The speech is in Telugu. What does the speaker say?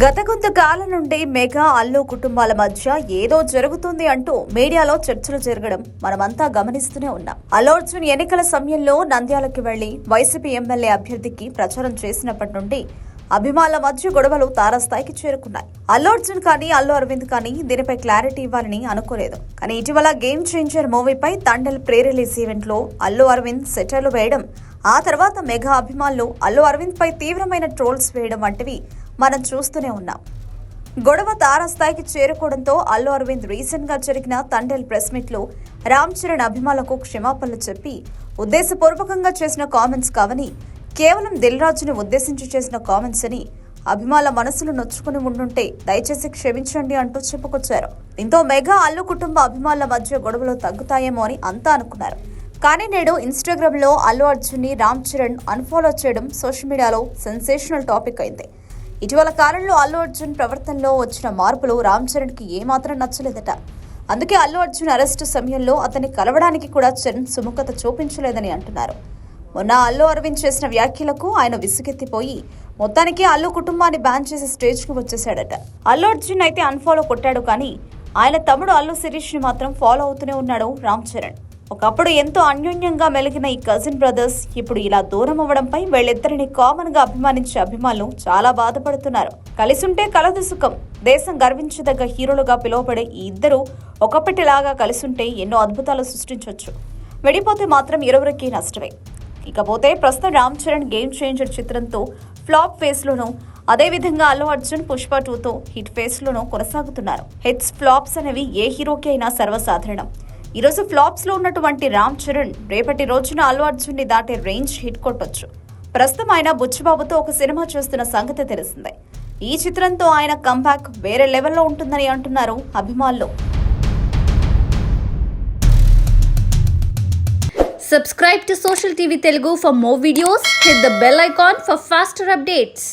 గత కొంతకాలం నుండి మెగా అల్లు కుటుంబాల మధ్య ఏదో జరుగుతుంది అంటూ మీడియాలో చర్చలు జరగడం మనమంతా గమనిస్తూనే ఉన్నాం. అల్లు అర్జున్ ఎన్నికల సమయంలో నంద్యాలకు వెళ్ళి వైసీపీ ఎమ్మెల్యే అభ్యర్థికి ప్రచారం చేసినప్పటి నుండి అభిమానుల మధ్య గొడవలు తారాస్థాయికి చేరుకున్నాయి. అల్లు అర్జున్ కానీ అల్లు అరవింద్ కానీ దీనిపై క్లారిటీ ఇవ్వాలని అనుకోలేదు. కానీ ఇటీవల గేమ్ చేంజర్ మూవీపై తండల్ ప్రీ రిలీజ్ ఈవెంట్లో అల్లు అరవింద్ సెటర్లు వేయడం ఆ తర్వాత మెగా అభిమానులు అల్లు అరవింద్ పై తీవ్రమైన ట్రోల్స్ వేయడం వంటివి మనం చూస్తూనే ఉన్నాం. గొడవ తారాస్థాయికి చేరుకోవడంతో అల్లు అరవింద్ రీసెంట్గా జరిగిన తండ్రి ప్రెస్ మీట్లో రామ్ చరణ్ అభిమానులకు క్షమాపణలు చెప్పి ఉద్దేశపూర్వకంగా చేసిన కామెంట్స్ కావని కేవలం దిల్ రాజుని ఉద్దేశించి చేసిన కామెంట్స్ అని అభిమానుల మనసులు నొచ్చుకుని ఉండుంటే దయచేసి క్షమించండి అంటూ చెప్పుకొచ్చారు. దీంతో మెగా అల్లు కుటుంబ అభిమానుల మధ్య గొడవలు తగ్గుతాయేమో అని అంతా అనుకున్నారు. కానీ నేడు ఇన్స్టాగ్రామ్లో అల్లు అర్జున్ని రామ్ చరణ్ అన్ఫాలో చేయడం సోషల్ మీడియాలో సెన్సేషనల్ టాపిక్ అయింది. ఇటీవల కాలంలో అల్లు అర్జున్ ప్రవర్తనలో వచ్చిన మార్పులు రామ్ చరణ్కి ఏమాత్రం నచ్చలేదట. అందుకే అల్లు అర్జున్ అరెస్టు సమయంలో అతన్ని కలవడానికి కూడా చరణ్ సుముఖత చూపించలేదని అంటున్నారు. మొన్న అల్లు అరవింద్ చేసిన వ్యాఖ్యలకు ఆయన విసుగెత్తిపోయి మొత్తానికి అల్లు కుటుంబాన్ని బ్యాన్ చేసే స్టేజ్కి వచ్చేసాడట వచ్చేశాడట. అల్లు అర్జున్ అయితే అన్ఫాలో కొట్టాడు కానీ ఆయన తమ్ముడు అల్లు శిరీష్ని మాత్రం ఫాలో అవుతూనే ఉన్నాడు రామ్ చరణ్. ఒకప్పుడు ఎంతో అన్యోన్యంగా మెలిగిన ఈ కజిన్ బ్రదర్స్ ఇప్పుడు ఇలా దూరం అవ్వడంపై వీళ్ళిద్దరిని కామన్గా అభిమానించే అభిమానులు చాలా బాధపడుతున్నారు. కలిసుంటే కలదు సుఖం. దేశం గర్వించదగ్గ హీరోలుగా పిలువబడే ఈ ఇద్దరు ఒకప్పటిలాగా కలిసుంటే ఎన్నో అద్భుతాలు సృష్టించవచ్చు విడిపోతే మాత్రం ఇరువురికి నష్టమే. ఇకపోతే ప్రస్తుతం రామ్ చరణ్ గేమ్ చేంజర్ చిత్రంతో ఫ్లాప్ ఫేస్ లోను అదేవిధంగా అల్లు అర్జున్ పుష్ప టూతో హిట్ ఫేస్ లోను కొనసాగుతున్నారు. హిట్స్ ఫ్లాప్స్ అనేవి ఏ హీరోకి అయినా సర్వసాధారణం. ఈరోజు ఫ్లాప్స్లో ఉన్నటువంటి రామ్ చరణ్ రేపటి రోజున అల్లు అర్జున్ని దాటే రేంజ్ హిట్ కొట్టొచ్చు. ప్రస్తుతం ఆయన బుచ్చిబాబుతో ఒక సినిమా చేస్తున్న సంగతి తెలిసిందే. ఈ చిత్రంతో ఆయన కంబ్యాక్ వేరే లెవెల్లో ఉంటుందని అంటున్నారు అభిమానులు. Subscribe to social TV Telugu for more videos hit the bell icon for faster updates